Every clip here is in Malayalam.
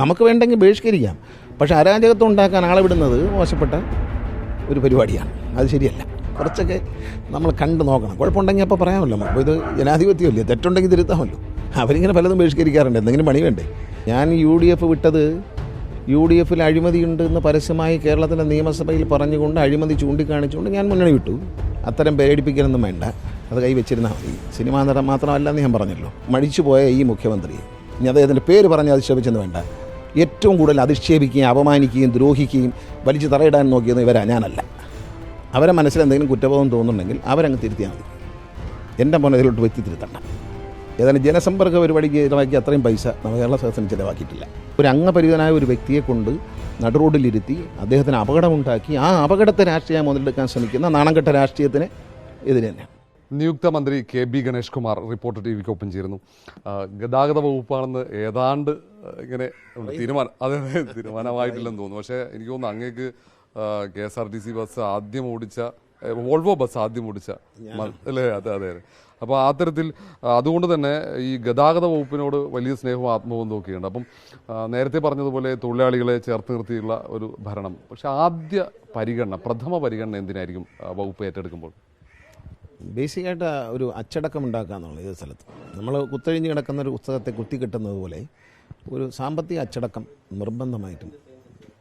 നമുക്ക് വേണ്ടെങ്കിൽ ബഹിഷ്കരിക്കാം. പക്ഷേ അരാജകത്വം ഉണ്ടാക്കാൻ ആളെ വിടുന്നത് മോശപ്പെട്ട ഒരു പരിപാടിയാണ്. അത് ശരിയല്ല. കുറച്ചൊക്കെ നമ്മൾ കണ്ട് നോക്കണം. കുഴപ്പമുണ്ടെങ്കിൽ അപ്പോൾ പറയാമല്ലോ. അപ്പോൾ ഇത് ജനാധിപത്യമല്ലേ? തെറ്റുണ്ടെങ്കിൽ തിരുത്താമല്ലോ. അവരിങ്ങനെ പലതും ബഹിഷ്കരിക്കാറുണ്ട്. എന്തെങ്കിലും പണി വേണ്ടേ? ഞാൻ യു ഡി എഫ് വിട്ടത് യു ഡി എഫിൽ അഴിമതിയുണ്ട് എന്ന് പരസ്യമായി കേരളത്തിലെ നിയമസഭയിൽ പറഞ്ഞുകൊണ്ട് അഴിമതി ചൂണ്ടിക്കാണിച്ചുകൊണ്ട് ഞാൻ മുന്നണി വിട്ടു. അത്തരം പേടിപ്പിക്കലൊന്നും വേണ്ട. അത് കൈവച്ചിരുന്നാൽ മതി. സിനിമാ നടൻ മാത്രമല്ലെന്ന് ഞാൻ പറഞ്ഞല്ലോ. മടിച്ചു പോയ ഈ മുഖ്യമന്ത്രി. ഇനി അദ്ദേഹത്തിന്റെ പേര് പറഞ്ഞ് അധിക്ഷേപിച്ചെന്ന് വേണ്ട. ഏറ്റവും കൂടുതൽ അധിക്ഷേപിക്കുകയും അപമാനിക്കുകയും ദ്രോഹിക്കുകയും വലിച്ചു തറയിടാൻ നോക്കിയത് ഇവരാ ഞാനല്ല. അവരെ മനസ്സിൽ എന്തെങ്കിലും കുറ്റബോധം തോന്നുന്നുണ്ടെങ്കിൽ അവരങ്ങ് തിരുത്തിയാൽ മതി. എന്റെ മോനെ ഇതിലോട്ട് വ്യക്തി തിരുത്തണ്ട. ഏതായാലും ജനസമ്പർക്ക പരിപാടിക്ക് ചിലവാക്കി അത്രയും പൈസ നമ്മൾ കേരള സദസ്സിന് ചിലവാക്കിയിട്ടില്ല. ഒരു അംഗപരിതനായ ഒരു വ്യക്തിയെ കൊണ്ട് നടുറോഡിലിരുത്തി അദ്ദേഹത്തിന് അപകടമുണ്ടാക്കി ആ അപകടത്തെ രാഷ്ട്രീയം മുതലെടുക്കാൻ ശ്രമിക്കുന്ന നാണംകെട്ട രാഷ്ട്രീയത്തിന് എതിരെ തന്നെയാണ്. നിയുക്ത മന്ത്രി K B Ganesh Kumar report T വിക്ക് ഒപ്പം ചേരുന്നു. ഗതാഗത വകുപ്പാണെന്ന് ഏതാണ്ട് ഇങ്ങനെ. തീരുമാനം അതെ അതെ തീരുമാനമായിട്ടില്ലെന്ന് തോന്നുന്നു. പക്ഷേ എനിക്ക് തോന്നുന്നു അങ്ങേക്ക് K S R T C bus ആദ്യം ഓടിച്ച വോൾവോ ബസ് ആദ്യം ഓടിച്ച അല്ലേ? അതെ അതെ അതെ. അപ്പോൾ ആ തരത്തിൽ അതുകൊണ്ട് തന്നെ ഈ ഗതാഗത വകുപ്പിനോട് വലിയ സ്നേഹവും ആത്മബന്ധവും ഒക്കെയുണ്ട്. അപ്പം നേരത്തെ പറഞ്ഞതുപോലെ തൊഴിലാളികളെ ചേർത്ത് നിർത്തിയുള്ള ഒരു ഭരണം. പക്ഷെ ആദ്യ പരിഗണന പ്രഥമ പരിഗണന എന്തിനായിരിക്കും വകുപ്പ് ഏറ്റെടുക്കുമ്പോൾ? ബേസിക്കായിട്ട് ഒരു അച്ചടക്കം ഉണ്ടാക്കുക എന്നുള്ളത് ഏത് സ്ഥലത്ത്. നമ്മൾ കുത്തഴിഞ്ഞ് കിടക്കുന്ന ഒരു പുസ്തകത്തെ കുത്തി കിട്ടുന്നത് പോലെ ഒരു സാമ്പത്തിക അച്ചടക്കം നിർബന്ധമായിട്ടും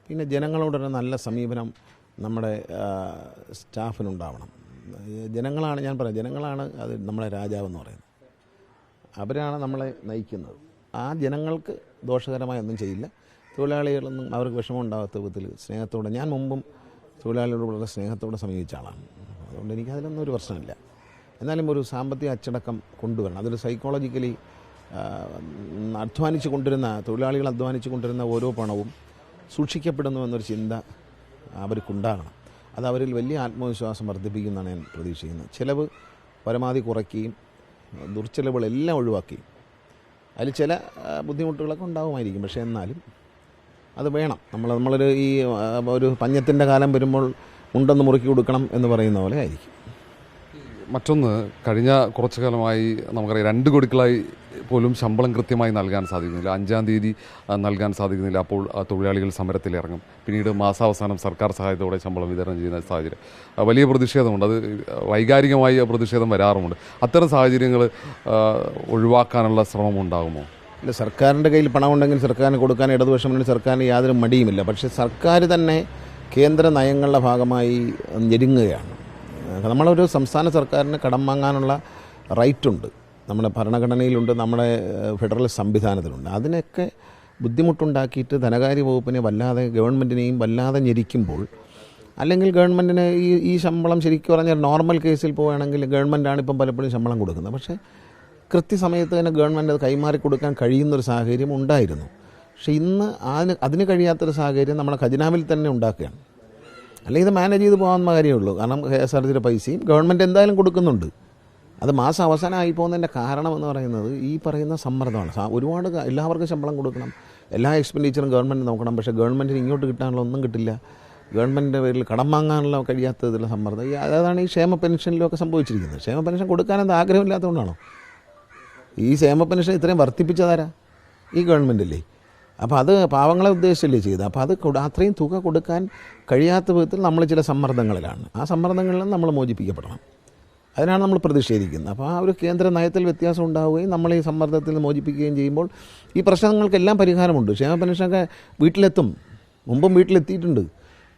പിന്നെ ജനങ്ങളോടൊരു നല്ല സമീപനം നമ്മുടെ സ്റ്റാഫിനുണ്ടാവണം. ജനങ്ങളാണ് ഞാൻ പറയാം ജനങ്ങളാണ് അത് നമ്മളെ രാജാവെന്ന് പറയുന്നത്. അവരാണ് നമ്മളെ നയിക്കുന്നത്. ആ ജനങ്ങൾക്ക് ദോഷകരമായി ഒന്നും ചെയ്യില്ല. തൊഴിലാളികളൊന്നും അവർക്ക് വിഷമം ഉണ്ടാകാത്ത വിധത്തിൽ സ്നേഹത്തോടെ ഞാൻ മുമ്പും തൊഴിലാളികളോടുള്ള സ്നേഹത്തോടെ സമീപിച്ച ആളാണ്. അതുകൊണ്ട് എനിക്ക് അതിലൊന്നും ഒരു പ്രശ്നമില്ല. എന്നാലും ഒരു സാമ്പത്തിക അച്ചടക്കം കൊണ്ടുവരണം. അതൊരു സൈക്കോളജിക്കലി അധ്വാനിച്ചു കൊണ്ടിരുന്ന തൊഴിലാളികൾ അധ്വാനിച്ചു കൊണ്ടിരുന്ന ഓരോ പണവും സൂക്ഷിക്കപ്പെടുന്നു എന്നൊരു ചിന്ത അവർക്കുണ്ടാകണം. അത് അവരിൽ വലിയ ആത്മവിശ്വാസം വർദ്ധിപ്പിക്കുന്നതാണ് ഞാൻ പ്രതീക്ഷിക്കുന്നത്. ചിലവ് പരമാവധി കുറയ്ക്കുകയും ദുർച്ചെലവുകളെല്ലാം ഒഴിവാക്കുകയും. അതിൽ ചില ബുദ്ധിമുട്ടുകളൊക്കെ ഉണ്ടാകുമായിരിക്കും പക്ഷേ എന്നാലും അത് വേണം. നമ്മൾ നമ്മളൊരു ഈ ഒരു പഞ്ഞത്തിന്റെ കാലം വരുമ്പോൾ ഉണ്ടെന്ന് മുറുക്കി കൊടുക്കണം എന്ന് പറയുന്ന പോലെ ആയിരിക്കും. മറ്റൊന്ന് കഴിഞ്ഞ കുറച്ചു കാലമായി നമുക്കറിയാം രണ്ട് ഗഡുക്കളായി പോലും ശമ്പളം കൃത്യമായി നൽകാൻ സാധിക്കുന്നില്ല. അഞ്ചാം തീയതി നൽകാൻ സാധിക്കുന്നില്ല. അപ്പോൾ തൊഴിലാളികൾ സമരത്തിലിറങ്ങും പിന്നീട് മാസാവസാനം സർക്കാർ സഹായത്തോടെ ശമ്പളം വിതരണം ചെയ്യുന്ന സാഹചര്യം. വലിയ പ്രതിഷേധമുണ്ട്. അത് വൈകാരികമായി പ്രതിഷേധം വരാറുമുണ്ട്. അത്തരം സാഹചര്യങ്ങൾ ഒഴിവാക്കാനുള്ള ശ്രമം ഉണ്ടാകുമോ ഇല്ല സർക്കാരിന്റെ കയ്യിൽ പണമുണ്ടെങ്കിൽ സർക്കാരിന് കൊടുക്കാൻ ഇടതുപക്ഷം സർക്കാരിന് യാതൊരു മടിയുമില്ല. പക്ഷേ സർക്കാർ തന്നെ കേന്ദ്ര നയങ്ങളുടെ ഭാഗമായി ഞെരുങ്ങുകയാണ്. നമ്മളൊരു സംസ്ഥാന സർക്കാരിന് കടം വാങ്ങാനുള്ള റൈറ്റുണ്ട്. നമ്മുടെ ഭരണഘടനയിലുണ്ട് നമ്മുടെ ഫെഡറൽ സംവിധാനത്തിലുണ്ട്. അതിനൊക്കെ ബുദ്ധിമുട്ടുണ്ടാക്കിയിട്ട് ധനകാര്യ വകുപ്പിനെ വല്ലാതെ ഗവൺമെന്റിനെയും വല്ലാതെ ഞെരിക്കുമ്പോൾ അല്ലെങ്കിൽ ഗവൺമെന്റിന് ഈ ഈ ശമ്പളം ശരിക്കും പറഞ്ഞാൽ നോർമൽ കേസിൽ പോവുകയാണെങ്കിൽ ഗവൺമെന്റാണ് ഇപ്പം പലപ്പോഴും ശമ്പളം കൊടുക്കുന്നത്. പക്ഷേ കൃത്യസമയത്ത് തന്നെ ഗവൺമെന്റ് അത് കൈമാറി കൊടുക്കാൻ കഴിയുന്നൊരു സാഹചര്യം ഉണ്ടായിരുന്നു. പക്ഷേ ഇന്ന് അതിന് അതിന് കഴിയാത്തൊരു സാഹചര്യം നമ്മുടെ ഖജനാവിൽ തന്നെ ഉണ്ടാക്കുകയാണ്. അല്ലെങ്കിൽ ഇത് മാനേജ് ചെയ്ത് പോകാവുന്ന കാര്യമേ ഉള്ളൂ. കാരണം കെ എസ് ആർ ടിയുടെ പൈസയും ഗവൺമെന്റ് എന്തായാലും കൊടുക്കുന്നുണ്ട്. അത് മാസം അവസാനമായി പോകുന്നതിന്റെ കാരണം എന്ന് പറയുന്നത് ഈ പറയുന്ന സമ്മർദ്ദമാണ്. ഒരുപാട് എല്ലാവർക്കും ശമ്പളം കൊടുക്കണം. എല്ലാ എക്സ്പെൻഡിച്ചറും ഗവൺമെന്റ് നോക്കണം. പക്ഷേ ഗവൺമെന്റിന് ഇങ്ങോട്ട് കിട്ടാനുള്ള ഒന്നും കിട്ടില്ല. ഗവൺമെന്റിന്റെ പേരിൽ കടം വാങ്ങാനുള്ള കഴിയാത്തതിലുള്ള സമ്മർദ്ദം. ഈ അതാണ് ഈ ക്ഷേമ പെൻഷനിലൊക്കെ സംഭവിച്ചിരിക്കുന്നത്. ക്ഷേമ പെൻഷൻ കൊടുക്കാനെന്ത് ആഗ്രഹമില്ലാത്തതുകൊണ്ടാണോ? ഈ ക്ഷേമ പെൻഷൻ ഇത്രയും വർദ്ധിപ്പിച്ചതാരാ? ഈ ഗവൺമെന്റല്ലേ അപ്പോൾ അത് പാവങ്ങളെ ഉദ്ദേശിച്ചല്ലേ ചെയ്തത്. അപ്പോൾ അത് അത്രയും തുക കൊടുക്കാൻ കഴിയാത്ത വിധത്തിൽ നമ്മൾ ചില സമ്മർദ്ദങ്ങളിലാണ്. ആ സമ്മർദ്ദങ്ങളിൽ നമ്മൾ മോചിപ്പിക്കപ്പെടണം. അതിനാണ് നമ്മൾ പ്രതിഷേധിക്കുന്നത്. അപ്പോൾ ആ ഒരു കേന്ദ്ര നയത്തിൽ വ്യത്യാസം ഉണ്ടാവുകയും നമ്മൾ ഈ സമ്മർദ്ദത്തിൽ നിന്ന് മോചിപ്പിക്കുകയും ചെയ്യുമ്പോൾ ഈ പ്രശ്നങ്ങൾക്കെല്ലാം പരിഹാരമുണ്ട്. ക്ഷേമ പെൻഷനൊക്കെ വീട്ടിലെത്തും. മുമ്പും വീട്ടിലെത്തിയിട്ടുണ്ട്.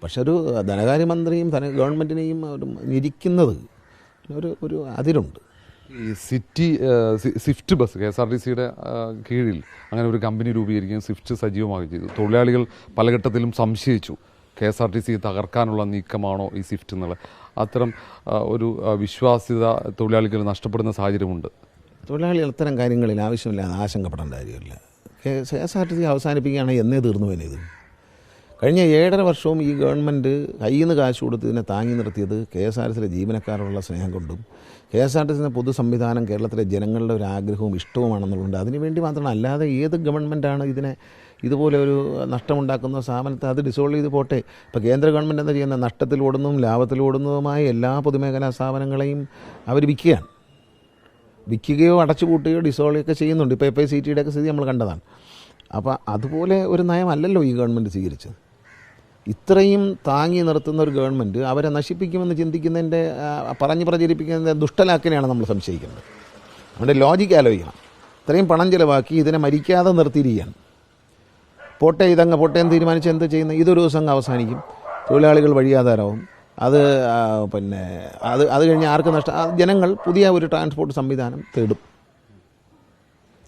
പക്ഷെ ഒരു ധനകാര്യമന്ത്രിയും ധന ഗവൺമെന്റിനെയും ഒരു ഇരിക്കുന്നത് ഒരു ഒരു അതിരുണ്ട്. ഈ city swift bus K S R T സിയുടെ കീഴിൽ അങ്ങനെ ഒരു കമ്പനി രൂപീകരിക്കുകയും സ്വിഫ്റ്റ് സജീവമാക്കുകയും ചെയ്തു. തൊഴിലാളികൾ പലഘട്ടത്തിലും സംശയിച്ചു. K S R T C തകർക്കാനുള്ള നീക്കമാണോ ഈ സ്വിഫ്റ്റ് എന്നുള്ളത്. അത്തരം ഒരു വിശ്വാസ്യത തൊഴിലാളികൾ നഷ്ടപ്പെടുന്ന സാഹചര്യമുണ്ട്. തൊഴിലാളികൾ ഇത്തരം കാര്യങ്ങളിൽ ആവശ്യമില്ലാതെ ആശങ്കപ്പെടേണ്ട കാര്യമില്ല. K S R T C അവസാനിപ്പിക്കുകയാണെങ്കിൽ എന്നേ തീർന്നു പോയത് കഴിഞ്ഞ ഏഴര വർഷവും ഈ ഗവൺമെന്റ് കയ്യിൽ നിന്ന് കാശ് കൊടുത്ത് ഇതിനെ താങ്ങി നിർത്തിയത് കെ എസ് ആർ ടി സിയിലെ ജീവനക്കാരോടുള്ള സ്നേഹം കൊണ്ടും കെ എസ് ആർ ടി പൊതു സംവിധാനം കേരളത്തിലെ ജനങ്ങളുടെ ഒരു ആഗ്രഹവും ഇഷ്ടവുമാണെന്നുള്ളത് അതിനുവേണ്ടി മാത്രമാണ് അല്ലാതെ ഏത് ഗവൺമെന്റാണ് ഇതിനെ ഇതുപോലെ ഒരു നഷ്ടമുണ്ടാക്കുന്ന സ്ഥാപനത്തെ അത് ഡിസോൾവ് ചെയ്ത് പോട്ടെ. ഇപ്പോൾ കേന്ദ്ര ഗവൺമെന്റ് എന്താ ചെയ്യുന്ന നഷ്ടത്തിലോടുന്നതും ലാഭത്തിലോടുന്നതുമായ എല്ലാ പൊതുമേഖലാ സ്ഥാപനങ്ങളെയും അവർ വിൽക്കുകയാണ്. വിൽക്കുകയോ അടച്ചുപൂട്ടുകയോ ഡിസോൾവ് ഒക്കെ ചെയ്യുന്നുണ്ട്. ഇപ്പോൾ എഫ് ഐ സി ടിയുടെ ഒക്കെ സ്ഥിതി നമ്മൾ കണ്ടതാണ്. അപ്പോൾ അതുപോലെ ഒരു നയമല്ലല്ലോ ഈ ഗവൺമെന്റ് സ്വീകരിച്ചത്. ഇത്രയും താങ്ങി നിർത്തുന്ന ഒരു ഗവൺമെന്റ് അവരെ നശിപ്പിക്കുമെന്ന് ചിന്തിക്കുന്നതിന്റെ പറഞ്ഞ് പ്രചരിപ്പിക്കുന്നതിന്റെ ദുഷ്ടലാക്കിനെയാണ് നമ്മൾ സംശയിക്കുന്നത്. നമ്മുടെ ലോജിക്ക് ആലോചിക്കണം. ഇത്രയും പണം ചിലവാക്കി ഇതിനെ മരിക്കാതെ നിർത്തിയിരിക്കുകയാണ്. പോട്ടെ ഇതങ്ങ് പോട്ടെ എന്ന് തീരുമാനിച്ച് എന്ത് ചെയ്യുന്നത് ഇതൊരു ദിവസം അങ്ങ് അവസാനിക്കും. തൊഴിലാളികൾ വഴിയാധാരവും. അത് പിന്നെ അത് അത് കഴിഞ്ഞ് ആർക്ക് നഷ്ടം. ജനങ്ങൾ പുതിയ ഒരു ട്രാൻസ്പോർട്ട് സംവിധാനം തേടും.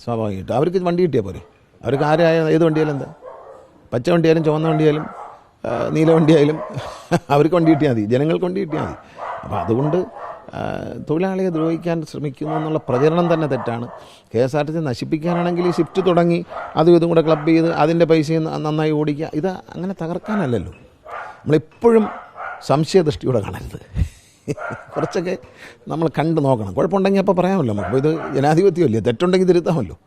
സ്വാഭാവികമായിട്ട്. അവർക്ക് വണ്ടി കിട്ടിയാൽ പോരെ? അവർക്ക് ആരായ ഏത് വണ്ടിയാലും എന്താ? പച്ച വണ്ടിയാലും ചുവന്ന വണ്ടിയായാലും ആ, നീല വണ്ടിയായാലും അവർക്ക് വണ്ടി കിട്ടിയാൽ മതി. ജനങ്ങൾക്ക് വണ്ടി കിട്ടിയാൽ മതി. അപ്പോൾ അതുകൊണ്ട് തൊഴിലാളിയെ ദ്രോഹിക്കാൻ ശ്രമിക്കുന്നു എന്നുള്ള പ്രചരണം തന്നെ തെറ്റാണ്. K S R T C നശിപ്പിക്കാനാണെങ്കിൽ shift തുടങ്ങി അതും ഇതും കൂടെ ക്ലബ് ചെയ്ത് അതിന്റെ പൈസയും നന്നായി ഓടിക്കുക. ഇത് അങ്ങനെ തകർക്കാനല്ലല്ലോ. നമ്മളെപ്പോഴും സംശയദൃഷ്ടിയോടെ കാണരുത്. കുറച്ചൊക്കെ നമ്മൾ കണ്ടു നോക്കണം. കുഴപ്പമുണ്ടെങ്കിൽ അപ്പോൾ പറയാമല്ലോ നമുക്ക്. ഇത് ജനാധിപത്യമല്ലേ? തെറ്റുണ്ടെങ്കിൽ തിരുത്താമല്ലോ.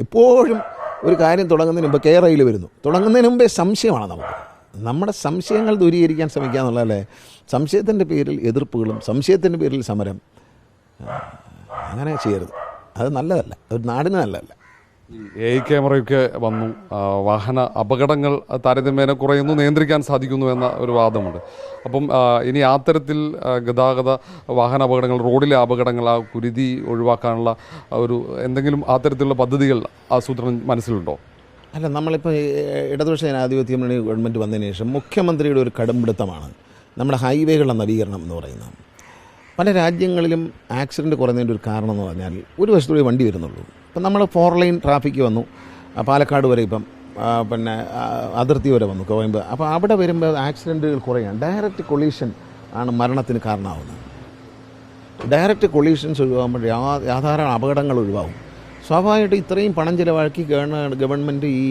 എപ്പോഴും ഒരു കാര്യം തുടങ്ങുന്നതിന് മുമ്പ് കെ റെയിൽ വരുന്നു. തുടങ്ങുന്നതിന് മുമ്പേ സംശയമാണ് നമുക്ക്. നമ്മുടെ സംശയങ്ങൾ ദൂരീകരിക്കാൻ ശ്രമിക്കുക എന്നുള്ളതല്ലേ സംശയത്തിന്റെ പേരിൽ എതിർപ്പുകളും സംശയത്തിന്റെ പേരിൽ സമരം. അങ്ങനെ ചെയ്യരുത്. അത് നല്ലതല്ല. ഒരു നാടിന് നല്ലതല്ല. എ ക്യാമറയൊക്കെ വന്നു. വാഹന അപകടങ്ങൾ താരതമ്യേന കുറയുന്നു നിയന്ത്രിക്കാൻ സാധിക്കുന്നു എന്ന ഒരു വാദമുണ്ട്. അപ്പം ഇനി ആ തരത്തിൽ ഗതാഗത വാഹന അപകടങ്ങൾ റോഡിലെ അപകടങ്ങൾ ആ കുരുതി ഒഴിവാക്കാനുള്ള ഒരു എന്തെങ്കിലും ആ തരത്തിലുള്ള പദ്ധതികൾ ആസൂത്രണം മനസ്സിലുണ്ടോ? അല്ല നമ്മളിപ്പോൾ ഇടതുപക്ഷ ജനാധിപത്യ മുന്നണി ഗവൺമെന്റ് വന്നതിന് ശേഷം മുഖ്യമന്ത്രിയുടെ ഒരു കടുംപിടുത്തമാണ് നമ്മുടെ ഹൈവേകളുടെ നവീകരണം എന്ന് പറയുന്നത്. പല രാജ്യങ്ങളിലും ആക്സിഡന്റ് കുറഞ്ഞതിന്റെ ഒരു കാരണം എന്ന് പറഞ്ഞാൽ ഒരു വശത്തൂടെ വണ്ടി വരുന്നുള്ളൂ. ഇപ്പം നമ്മൾ ഫോർ ലൈൻ ട്രാഫിക് വന്നു. പാലക്കാട് വരെ ഇപ്പം പിന്നെ അതിർത്തി വരെ വന്നു കോയമ്പ്. അപ്പോൾ അവിടെ വരുമ്പോൾ ആക്സിഡന്റുകൾ കുറയാണ്. ഡയറക്റ്റ് കൊളീഷൻ ആണ് മരണത്തിന് കാരണമാവുന്നത്. ഡയറക്റ്റ് കൊളീഷൻസ് ഒഴിവാകുമ്പോൾ യാ- യാഥാരണ അപകടങ്ങൾ ഒഴിവാകും. സ്വാഭാവികമായിട്ട് ഇത്രയും പണം ചിലവാക്കി ഗവൺമെന്റ് ഈ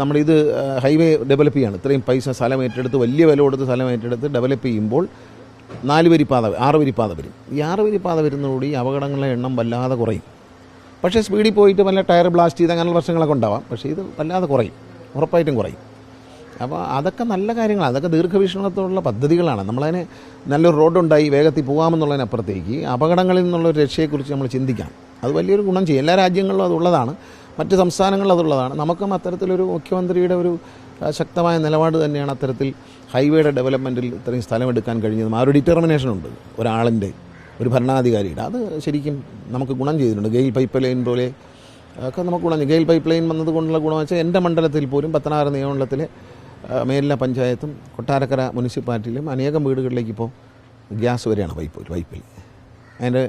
നമ്മളിത് ഹൈവേ ഡെവലപ്പ് ചെയ്യാണ്. ഇത്രയും പൈസ സ്ഥലം ഏറ്റെടുത്ത് വലിയ വില കൊടുത്ത് സ്ഥലം ഏറ്റെടുത്ത് ഡെവലപ്പ് ചെയ്യുമ്പോൾ നാല് വരി പാത ആറ് വരി പാത വരും. ഈ ആറ് വരി പാത വരുന്നതോടുകൂടി അപകടങ്ങളുടെ എണ്ണം വല്ലാതെ കുറയും. പക്ഷേ സ്പീഡിൽ പോയിട്ട് വല്ല ടയർ ബ്ലാസ്റ്റ് ചെയ്ത് അങ്ങനെയുള്ള പ്രശ്നങ്ങളൊക്കെ ഉണ്ടാവാം. പക്ഷേ ഇത് വല്ലാതെ കുറയും. ഉറപ്പായിട്ടും കുറയും. അപ്പോൾ അതൊക്കെ നല്ല കാര്യങ്ങളാണ് അതൊക്കെ ദീർഘവീക്ഷണത്തോടുള്ള പദ്ധതികളാണ്. നമ്മളതിന് നല്ലൊരു റോഡുണ്ടായി വേഗത്തിൽ പോകാമെന്നുള്ളതിനപ്പുറത്തേക്ക് അപകടങ്ങളിൽ നിന്നുള്ള ഒരു രക്ഷയെക്കുറിച്ച് നമ്മൾ ചിന്തിക്കാം അത് വലിയൊരു ഗുണം ചെയ്യും. എല്ലാ രാജ്യങ്ങളിലും അതുള്ളതാണ് മറ്റ് സംസ്ഥാനങ്ങളിലും അതുള്ളതാണ് നമുക്കും അത്തരത്തിലൊരു മുഖ്യമന്ത്രിയുടെ ഒരു ശക്തമായ നിലപാട് തന്നെയാണ് അത്തരത്തിൽ ഹൈവേയുടെ ഡെവലപ്മെന്റിൽ ഇത്രയും സ്ഥലമെടുക്കാൻ കഴിഞ്ഞതും. ആ ഒരു ഡിറ്റർമിനേഷൻ ഉണ്ട്. ഒരാളിന്റെ ഒരു ഭരണാധികാരിയുടെ. അത് ശരിക്കും നമുക്ക് ഗുണം ചെയ്തിട്ടുണ്ട്. ഗെയിൽ പൈപ്പ് ലൈൻ പോലെ ഒക്കെ നമുക്ക് ഗുണം. ഗെയിൽ പൈപ്പ് ലൈൻ വന്നതുകൊണ്ടുള്ള ഗുണം വെച്ചാൽ എന്റെ മണ്ഡലത്തിൽ പോലും പത്തനാറ് നിയമമണ്ഡലത്തിലെ മേലില പഞ്ചായത്തും കൊട്ടാരക്കര മുനിസിപ്പാലിറ്റിയിലും അനേകം വീടുകളിലേക്ക് ഇപ്പോൾ ഗ്യാസ് വരെയാണ് പൈപ്പ് പൈപ്പിൽ അതിന്റെ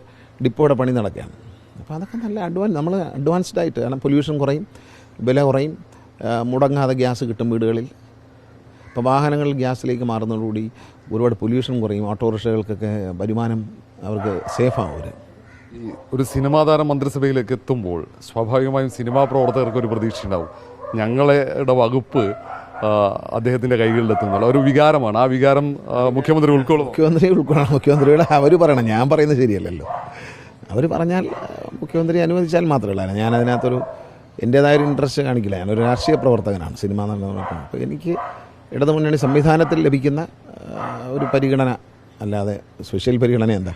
ഡിപ്പോയുടെ പണി നടക്കുകയാണ്. അപ്പോൾ അതൊക്കെ നല്ല അഡ്വാൻസ് നമ്മൾ അഡ്വാൻസ്ഡ് ആയിട്ട് കാരണം പൊല്യൂഷൻ കുറയും വില കുറയും മുടങ്ങാതെ ഗ്യാസ് കിട്ടും വീടുകളിൽ. ഇപ്പോൾ വാഹനങ്ങൾ ഗ്യാസിലേക്ക് മാറുന്നതോടുകൂടി ഒരുപാട് പൊല്യൂഷൻ കുറയും ഓട്ടോറിക്ഷകൾക്കൊക്കെ വരുമാനം അവർക്ക് സേഫാവും അവർ ഈ ഒരു സിനിമാ താരം മന്ത്രിസഭയിലേക്ക് എത്തുമ്പോൾ സ്വാഭാവികമായും സിനിമാ പ്രവർത്തകർക്ക് ഒരു പ്രതീക്ഷ ഉണ്ടാവും ഞങ്ങളുടെ വകുപ്പ് അദ്ദേഹത്തിന്റെ കൈകളിലെത്തുന്നുള്ള ഒരു വികാരമാണ്. ആ വികാരം മുഖ്യമന്ത്രി ഉൾക്കൊള്ളും മുഖ്യമന്ത്രി ഉൾക്കൊള്ളണം. മുഖ്യമന്ത്രിയുടെ അവർ പറയണം. ഞാൻ പറയുന്നത് ശരിയല്ലല്ലോ. അവർ പറഞ്ഞാൽ മുഖ്യമന്ത്രി അനുവദിച്ചാൽ മാത്രമേ ഉള്ളൂ ഞാൻ അതിനകത്തൊരു എന്റേതായ ഒരു ഇൻട്രസ്റ്റ് കാണിക്കില്ല. ഞാനൊരു രാഷ്ട്രീയ പ്രവർത്തകനാണ്. സിനിമ നടന്നവർക്കാണ് അപ്പോൾ എനിക്ക് ഇടതുമുന്നണി സംവിധാനത്തിൽ ലഭിക്കുന്ന ഒരു പരിഗണന അല്ലാതെ സ്പെഷ്യൽ പരിഗണന എന്താ?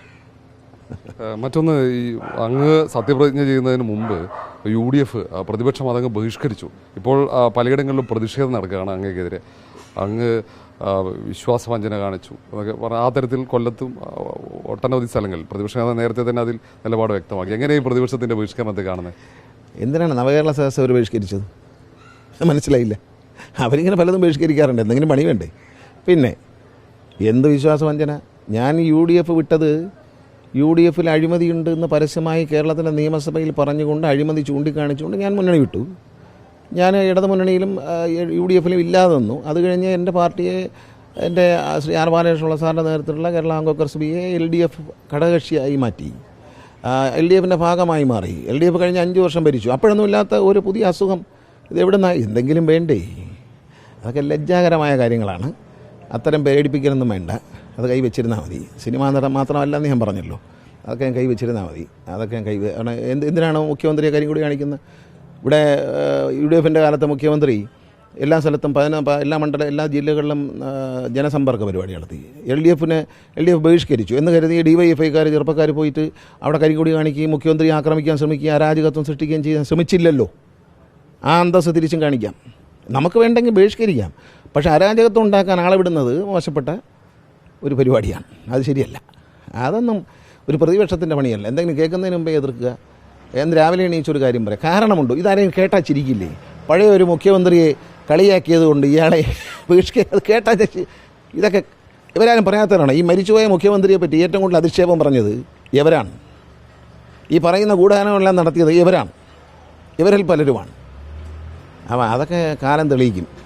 മറ്റൊന്ന് ഈ അങ്ങ് സത്യപ്രതിജ്ഞ ചെയ്യുന്നതിന് മുമ്പ് യു ഡി എഫ് പ്രതിപക്ഷം അതങ്ങ് ബഹിഷ്കരിച്ചു. ഇപ്പോൾ പലയിടങ്ങളിലും പ്രതിഷേധം നടക്കുകയാണ് അങ്ങേക്കെതിരെ. അങ്ങ് വിശ്വാസവഞ്ചന കാണിച്ചു. എന്നൊക്കെ പറഞ്ഞ ആ തരത്തിൽ കൊല്ലത്തും ഒട്ടനവധി സ്ഥലങ്ങളിൽ പ്രതിപക്ഷ നേതാവ് നേരത്തെ തന്നെ അതിൽ നിലപാട് വ്യക്തമാക്കി. എങ്ങനെയും പ്രതിപക്ഷത്തിന്റെ ബഹിഷ്കരണത്തെ കാണുന്നത്? എന്തിനാണ് നവകേരള സദസ് അവർ ബഹിഷ്കരിച്ചത്? മനസ്സിലായില്ല. അവരിങ്ങനെ പലതും ബഹിഷ്കരിക്കാറുണ്ട്. എന്തെങ്കിലും പണി വേണ്ടേ? പിന്നെ എന്ത് വിശ്വാസവഞ്ചന? ഞാൻ യു ഡി എഫ് വിട്ടത് യു ഡി എഫിൽ അഴിമതിയുണ്ട് എന്ന് പരസ്യമായി കേരളത്തിലെ നിയമസഭയിൽ പറഞ്ഞുകൊണ്ട് അഴിമതി ചൂണ്ടിക്കാണിച്ചുകൊണ്ട് ഞാൻ മുന്നണി വിട്ടു. ഞാൻ ഇടതു മുന്നണിയിലും ആ, യു ഡി എഫിലും ഇല്ലാതെ നിന്നു. അത് കഴിഞ്ഞ് എന്റെ പാർട്ടിയെ എന്റെ ശ്രീ ആർ ബാലകൃഷ്ണുള്ള സാറിന്റെ നേതൃത്വത്തിലുള്ള കേരള കോൺഗ്രസ് ബിയെ എൽ ഡി എഫ് ഘടകകക്ഷിയായി മാറ്റി. എൽ ഡി എഫിന്റെ ഭാഗമായി മാറി. എൽ ഡി എഫ് കഴിഞ്ഞ് അഞ്ച് വർഷം ഭരിച്ചു. അപ്പോഴൊന്നും ഇല്ലാത്ത ഒരു പുതിയ അസുഖം. ഇത് എവിടെ നിന്നാണ് എന്തെങ്കിലും വേണ്ടേ? അതൊക്കെ ലജ്ജാകരമായ കാര്യങ്ങളാണ്. അത്തരം പേടിപ്പിക്കലൊന്നും വേണ്ട. അത് കൈ വെച്ചിരുന്നാൽ മതി. സിനിമാ നടൻ മാത്രമല്ല എന്ന് ഞാൻ പറഞ്ഞല്ലോ. അതൊക്കെ ഞാൻ കൈ വെച്ചിരുന്നാൽ മതി. അതൊക്കെ ഞാൻ കൈ എന്ത് എന്തിനാണ് മുഖ്യമന്ത്രിയെ കാര്യം കൂടി കാണിക്കുന്നത് ഇവിടെ യു ഡി എഫിന്റെ കാലത്തെ മുഖ്യമന്ത്രി എല്ലാ സ്ഥലത്തും പതിന എല്ലാ മണ്ഡലം എല്ലാ ജില്ലകളിലും ജനസമ്പർക്ക പരിപാടി നടത്തി. എൽ ഡി എഫിനെ എൽ ഡി എഫ് ബഹിഷ്കരിച്ചു. എന്ന് കരുതി ഡി വൈ എഫ് ഐക്കാർ ചെറുപ്പക്കാർ പോയിട്ട് അവിടെ കരിങ്കൊടി കാണിക്കുകയും മുഖ്യമന്ത്രി ആക്രമിക്കാൻ ശ്രമിക്കുകയും അരാജകത്വം സൃഷ്ടിക്കുകയും ചെയ്യാൻ ശ്രമിച്ചില്ലല്ലോ. ആ അന്തസ്സ് തിരിച്ചും കാണിക്കാം. നമുക്ക് വേണ്ടെങ്കിൽ ബഹിഷ്കരിക്കാം. പക്ഷേ അരാജകത്വം ഉണ്ടാക്കാൻ ആളെ വിടുന്നത് മോശപ്പെട്ട ഒരു പരിപാടിയാണ്. അത് ശരിയല്ല. അതൊന്നും ഒരു പ്രതിപക്ഷത്തിന്റെ പണിയല്ല. എന്തെങ്കിലും കേൾക്കുന്നതിന് മുമ്പേ എതിർക്കുക. എന്ന് രാവിലെ എണീച്ചൊരു കാര്യം പറയാം. കാരണമുണ്ടോ? ഇതാരെയും കേട്ടാ ചിരിക്കില്ലേ? പഴയ ഒരു മുഖ്യമന്ത്രിയെ കളിയാക്കിയത് കൊണ്ട് ഇയാളെ ബഹിഷ്ക അത് കേട്ടാൽ ഇതൊക്കെ ഇവരാരും പറയാത്തവരാണ്? ഈ മരിച്ചുപോയ മുഖ്യമന്ത്രിയെ പറ്റി ഏറ്റവും കൂടുതൽ അധിക്ഷേപം പറഞ്ഞത് ഇവരാണ്. ഈ പറയുന്ന ഗൂഢാനമെല്ലാം നടത്തിയത് ഇവരാണ്. ഇവരിൽ പലരുമാണ്. അപ്പം അതൊക്കെ കാലം തെളിയിക്കും.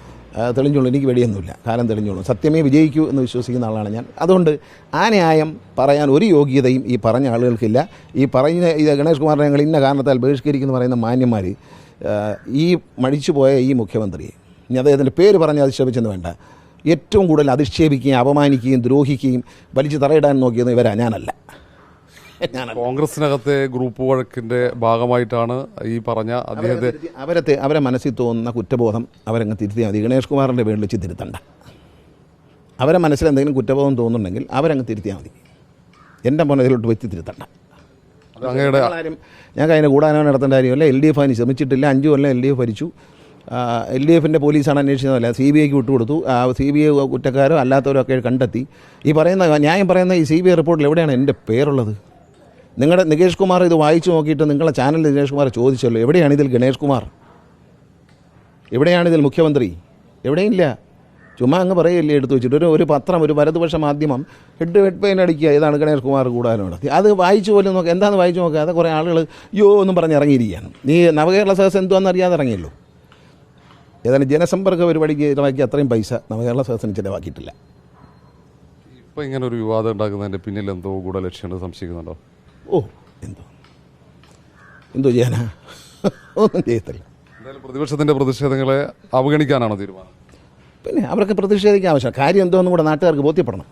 തെളിഞ്ഞോളൂ. എനിക്ക് വെടിയൊന്നുമില്ല. കാലം തെളിഞ്ഞോളൂ. സത്യമേ വിജയിക്കൂ എന്ന് വിശ്വസിക്കുന്ന ആളാണ് ഞാൻ. അതുകൊണ്ട് ആ ന്യായം പറയാൻ ഒരു യോഗ്യതയും ഈ പറഞ്ഞ ആളുകൾക്കില്ല. ഈ പറഞ്ഞ ഇത് ഗണേഷ് കുമാറിനെ ഞങ്ങൾ ഇന്ന കാരണത്താൽ ബഹിഷ്കരിക്കുന്നു പറയുന്ന മാന്യന്മാർ ഈ മടിച്ചുപോയ ഈ മുഖ്യമന്ത്രിയെ ഇനി അദ്ദേഹത്തിന്റെ പേര് പറഞ്ഞ് അധിക്ഷേപിച്ചെന്ന് വേണ്ട. ഏറ്റവും കൂടുതൽ അധിക്ഷേപിക്കുകയും അപമാനിക്കുകയും ദ്രോഹിക്കുകയും വലിച്ചു തറയിടാൻ നോക്കിയത് ഇവരാ ഞാനല്ല. കോൺഗ്രസിനകത്തെ ഗ്രൂപ്പ് വഴക്കിന്റെ ഭാഗമായിട്ടാണ് ഈ പറഞ്ഞ അദ്ദേഹത്തെ അവരെ അവരെ മനസ്സിൽ തോന്നുന്ന കുറ്റബോധം അവരങ്ങ് തിരുത്തിയാൽ മതി. ഗണേഷ് കുമാറിന്റെ പേരിൽ വെച്ച് തിരുത്തണ്ട. അവരെ മനസ്സിൽ എന്തെങ്കിലും കുറ്റബോധം തോന്നുന്നുണ്ടെങ്കിൽ അവരങ്ങ് തിരുത്തിയാൽ മതി. എന്റെ മനസ്സിലോട്ട് വെച്ച് തിരുത്തണ്ട. ഞങ്ങൾക്ക് അതിന് കൂടാനോ നടത്തേണ്ട കാര്യമല്ല. എൽ ഡി എഫ് അതിന് ശ്രമിച്ചിട്ടില്ല. അഞ്ചു കൊല്ലം എൽ ഡി എഫ് ഭരിച്ചു. എൽ ഡി എഫിന്റെ പോലീസാണ് അന്വേഷിച്ചതല്ല. സി ബി ഐക്ക് വിട്ടുകൊടുത്തു. ആ സി ബി ഐ കുറ്റക്കാരോ അല്ലാത്തവരോ ഒക്കെ കണ്ടെത്തി. ഈ പറയുന്ന ന്യായം പറയുന്ന ഈ സി ബി ഐ റിപ്പോർട്ടിൽ എവിടെയാണ് എന്റെ പേരുള്ളത്? നിങ്ങളുടെ നികേഷ് കുമാർ ഇത് വായിച്ചു നോക്കിയിട്ട് നിങ്ങളുടെ ചാനലിൽ നികേഷ് കുമാർ ചോദിച്ചല്ലോ എവിടെയാണ് ഇതിൽ ഗണേഷ് കുമാർ? എവിടെയാണ് ഇതിൽ മുഖ്യമന്ത്രി? ഇല്ല ചുമ്മാ അങ്ങ് പറയില്ലേ എടുത്തു വെച്ചിട്ട്. ഒരു ഒരു പത്രം ഒരു വലതുപക്ഷ മാധ്യമം ഹെഡ് ഹെഡ് പെയിൻ അടിക്കുക. ഇതാണ് ഗണേഷ് കുമാർ കൂടാനോട് അത് വായിച്ചു പോലും നോക്കുക എന്താണെന്ന് വായിച്ചു നോക്കുക അത് കുറേ ആളുകൾ യോ എന്നും പറഞ്ഞ് ഇറങ്ങിയിരിക്കുകയാണ്. നീ നവകേരള സദസ് എന്തുവാന്ന് അറിയാതെ ഇറങ്ങിയല്ലോ. ഏതായാലും ജനസമ്പർക്ക പരിപാടിക്ക് ചിലവാക്കി അത്രയും പൈസ നവകേരള സദസ്സിന് ചിലവാക്കിയിട്ടില്ല. ഇപ്പോൾ ഇങ്ങനെ ഒരു വിവാദം ഉണ്ടാക്കുന്നതിന്റെ പിന്നിൽ എന്തോ കൂടെ ലക്ഷ്യമുണ്ട് സംശയിക്കുന്നുണ്ടോ? ഓ എന്തോ? എന്തോ ചെയ്യാനാ? ഒന്നും ചെയ്യത്തില്ല. എന്തായാലും പ്രതിപക്ഷത്തിന്റെ പ്രതിഷേധങ്ങളെ അവഗണിക്കാനാണോ തീരുമാനം? പിന്നെ അവർക്ക് പ്രതിഷേധിക്കാൻ ആവശ്യം കാര്യം എന്തോന്നും കൂടെ നാട്ടുകാർക്ക് ബോധ്യപ്പെടണം.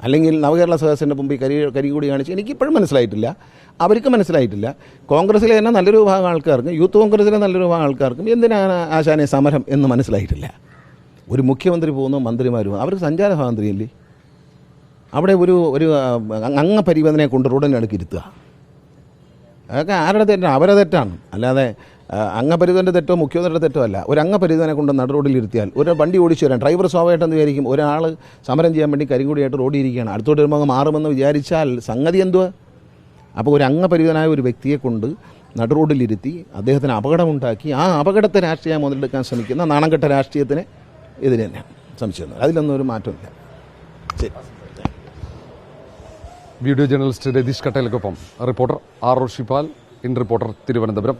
അല്ലെങ്കിൽ നവകേരള സദസ്സിന്റെ മുമ്പിൽ കരി കരികൂടി കാണിച്ച് എനിക്കിപ്പോഴും മനസ്സിലായിട്ടില്ല. അവർക്ക് മനസ്സിലായിട്ടില്ല. കോൺഗ്രസ്സിലെ തന്നെ നല്ലൊരു വിഭാഗം ആൾക്കാർക്കും യൂത്ത് കോൺഗ്രസ്സിലെ നല്ലൊരു വിഭാഗം ആൾക്കാർക്കും എന്തിനാണ് ആശാനെ സമരം എന്ന് മനസ്സിലായിട്ടില്ല. ഒരു മുഖ്യമന്ത്രി പോകുന്നു മന്ത്രിമാരും അവർക്ക് സഞ്ചാര സ്വാതന്ത്ര്യമല്ലേ? അവിടെ ഒരു ഒരു ആ, അംഗ പരിവേദനയെ കൊണ്ട് റോഡിന്റെ അടുക്ക് ഇരുത്തുക അതൊക്കെ ആരുടെ തെറ്റാണ് അവരെ തെറ്റാണ്. അല്ലാതെ അംഗപരിതന്റെ തെറ്റോ മുഖ്യമന്ത്രിയുടെ തെറ്റോ അല്ല. ഒരു അംഗപരിതനെ കൊണ്ട് നട റോഡിൽ ഇരുത്തിയാൽ ഒരു വണ്ടി ഓടിച്ചു വരാൻ ഡ്രൈവർ സ്വാഭാവികമായിട്ടെന്ന് വിചാരിക്കും? ഒരാൾ സമരം ചെയ്യാൻ വേണ്ടി കരിങ്കൂടിയായിട്ട് റോഡിൽ ഇരിക്കുകയാണ് അടുത്തോട്ട് വരുമ്പോൾ അങ്ങ് മാറുമെന്ന് വിചാരിച്ചാൽ സംഗതി എന്തുവാ? അപ്പോൾ ഒരു അംഗപരിതനായ ഒരു വ്യക്തിയെ കൊണ്ട് നട റോഡിലിരുത്തി അദ്ദേഹത്തിന് അപകടമുണ്ടാക്കി ആ അപകടത്തെ രാഷ്ട്രീയം മുതലെടുക്കാൻ ശ്രമിക്കുന്ന നാണംകെട്ട രാഷ്ട്രീയത്തിന് എതിരെ തന്നെയാണ്. സംശയം അതിലൊന്നും ഒരു മാറ്റമില്ല. ശരി. Video journalist Ratheesh കട്ടേലക്കൊപ്പം reporter R Shipal in reporter Thiruvananthapuram.